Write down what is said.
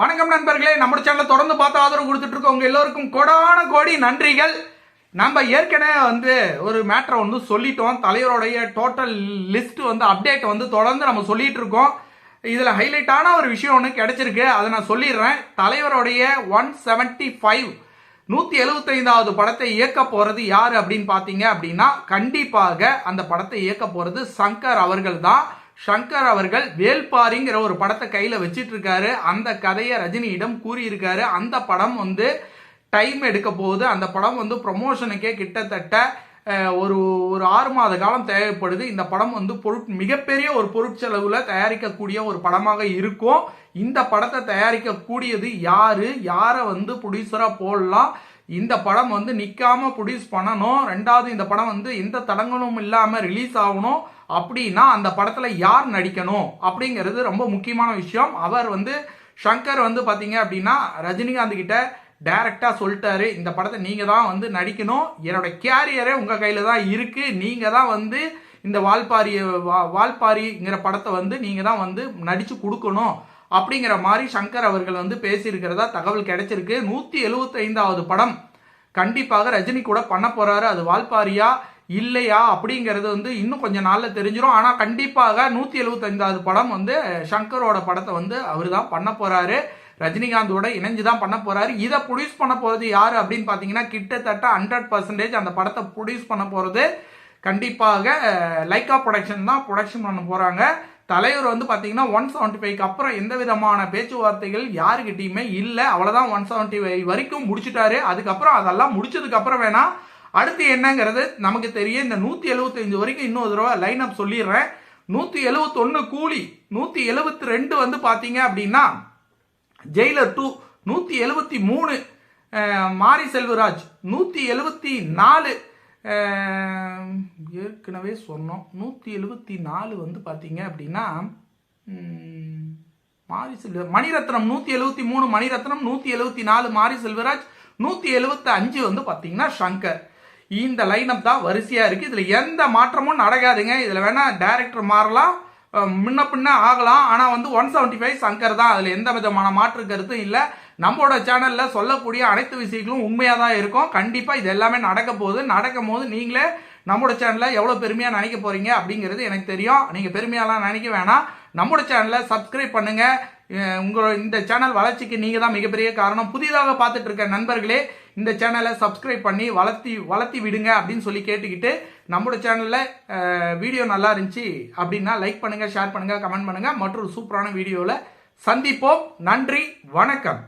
வணக்கம் நண்பர்களே. நம்ம சேனலை தொடர்ந்து பார்த்து ஆதரவு கொடுத்துட்டு இருக்கோம். உங்க எல்லோருக்கும் கொடான கோடி நன்றிகள். நம்ம ஏற்கனவே வந்து ஒரு மேட்டரை வந்து சொல்லிட்டோம். தலைவருடைய டோட்டல் லிஸ்ட் வந்து அப்டேட் வந்து தொடர்ந்து நம்ம சொல்லிட்டு இருக்கோம். இதில் ஹைலைட்டான ஒரு விஷயம் ஒன்று கிடைச்சிருக்கு. அதை நான் சொல்லிடுறேன். தலைவருடைய ஒன் செவன்டி ஃபைவ் நூற்றி எழுபத்தைந்தாவது படத்தை இயக்க போகிறது யார் அப்படின்னு பார்த்தீங்க அப்படின்னா கண்டிப்பாக அந்த படத்தை இயக்க போகிறது சங்கர் அவர்கள் தான். சங்கர் அவர்கள் வேல்பாரிங்கிற ஒரு படத்தை கையில் வச்சிட்டு இருக்காரு அந்த கதையை ரஜினியிடம் கூறியிருக்காரு. அந்த படம் வந்து டைம் எடுக்க போகுது. அந்த படம் வந்து ப்ரொமோஷனுக்கே கிட்டத்தட்ட ஒரு ஒரு ஆறு மாத காலம் தேவைப்படுது. இந்த படம் வந்து பொருட் மிகப்பெரிய ஒரு பொருட்செலவில் தயாரிக்கக்கூடிய ஒரு படமாக இருக்கும். இந்த படத்தை தயாரிக்கக்கூடியது யாரு? யாரை வந்து ப்ரொடியூசராக போடலாம்? இந்த படம் வந்து நிற்காம ப்ரொடியூஸ் பண்ணணும். ரெண்டாவது இந்த படம் வந்து எந்த தடங்களும் இல்லாமல் ரிலீஸ் ஆகணும். அப்படின்னா அந்த படத்தில் யார் நடிக்கணும் அப்படிங்கிறது ரொம்ப முக்கியமான விஷயம். அவர் வந்து ஷங்கர் வந்து பார்த்தீங்க அப்படின்னா ரஜினிகாந்த் கிட்ட டைரக்டா சொல்லிட்டாரு இந்த படத்தை நீங்க தான் வந்து நடிக்கணும். என்னோட கேரியரே உங்க கையில தான் இருக்கு. நீங்க தான் வந்து இந்த வால்பாரி வா- வால்பாரிங்கிற படத்தை வந்து நீங்க தான் வந்து நடிச்சு கொடுக்கணும். அப்படிங்கிற மாதிரி சங்கர் அவர்கள் வந்து பேசியிருக்கிறதா தகவல் கிடைச்சிருக்கு. நூத்தி எழுபத்தைந்தாவது படம் கண்டிப்பாக ரஜினி கூட பண்ண போறாரு. அது வால்பாரியா? இல்லையா அப்படிங்கிறது வந்து இன்னும் கொஞ்சம் நாளில் தெரிஞ்சிடும் ஆனால் கண்டிப்பாக நூற்றி எழுபத்தைந்தாவது படம் வந்து ஷங்கரோட படத்தை வந்து அவர் தான் பண்ண போகிறாரு ரஜினிகாந்தோட இணைஞ்சு தான் பண்ண போகிறாரு இதை ப்ரொடியூஸ் பண்ண போகிறது யார் அப்படின்னு பார்த்தீங்கன்னா கிட்டத்தட்ட ஹண்ட்ரட் பர்சன்டேஜ் அந்த படத்தை ப்ரொடியூஸ் பண்ண போகிறது கண்டிப்பாக லைக்கா ப்ரொடக்ஷன் தான் ப்ரொடக்ஷன் பண்ண போகிறாங்க தலைவர் வந்து பார்த்தீங்கன்னா ஒன் செவன்ட்டி ஃபைவ்க்கு அப்புறம் எந்த விதமான பேச்சுவார்த்தைகள் யாருக்கிட்டையுமே இல்லை. அவ்வளோதான் ஒன் செவன்ட்டி ஃபைவ் வரைக்கும் முடிச்சுட்டாரு. அதுக்கப்புறம் அதெல்லாம் முடிச்சதுக்கப்புறம் வேணால் அடுத்து என்னங்கிறது நமக்கு தெரியும் இந்த நூத்தி எழுபத்தஞ்சு வரைக்கும் இன்னொரு தடவை லைன் அப் சொல்லிடுறேன். நூத்தி எழுபத்தொன்னு கூலி நூத்தி எழுபத்தி ரெண்டு வந்து பாத்தீங்க அப்படின்னா ஜெயிலர் டூ நூற்றி எழுபத்தி மூணு மாரி செல்வராஜ் நூற்றி எழுபத்தி நாலு ஏற்கனவே சொன்னோம். நூற்றி எழுபத்தி நாலு வந்து பார்த்தீங்க அப்படின்னா மாரி செல்வ மணிரத்னம் நூற்றி எழுபத்தி மூணு மணிரத்னம் நூற்றி எழுபத்தி நாலு மாரி செல்வராஜ் நூற்றி எழுபத்தி அஞ்சு வந்து பார்த்தீங்கன்னா சங்கர். இந்த லைனப் தான் வரிசையாக இருக்குது இதில் எந்த மாற்றமும் நடக்காதுங்க. இதில் வேணால் டேரக்டர் மாறலாம். முன்ன பின்ன ஆகலாம். ஆனால் வந்து ஒன் செவன்ட்டி ஃபைவ் சங்கர் தான். அதில் எந்த விதமான மாற்று கருத்தும் இல்லை. நம்மளோட சேனலில் சொல்லக்கூடிய அனைத்து விஷயங்களும் உண்மையாக தான் இருக்கும். கண்டிப்பாக இது எல்லாமே நடக்க போகுது. நடக்கும் போது நீங்களே நம்மளோட சேனலில் எவ்வளோ பெருமையாக நினைக்க போகிறீங்க அப்படிங்கிறது எனக்கு தெரியும். நீங்கள் பெருமையாலாம் நினைக்க வேணாம். நம்மளோட சேனலை சப்ஸ்கிரைப் பண்ணுங்கள் உங்களோட இந்த சேனல் வளர்ச்சிக்கு நீங்கள் தான் மிகப்பெரிய காரணம். புதிதாக பார்த்துட்டு இருக்க நண்பர்களே இந்த சேனலை சப்ஸ்கிரைப் பண்ணி வளர்த்தி வளர்த்தி விடுங்க அப்படின்னு சொல்லி கேட்டுக்கிட்டு நம்மளோட சேனலில் வீடியோ நல்லா இருந்துச்சு அப்படின்னா லைக் பண்ணுங்கள் ஷேர் பண்ணுங்கள் கமெண்ட் பண்ணுங்கள் மற்றும் சூப்பரான வீடியோவில் சந்திப்போம். நன்றி வணக்கம்.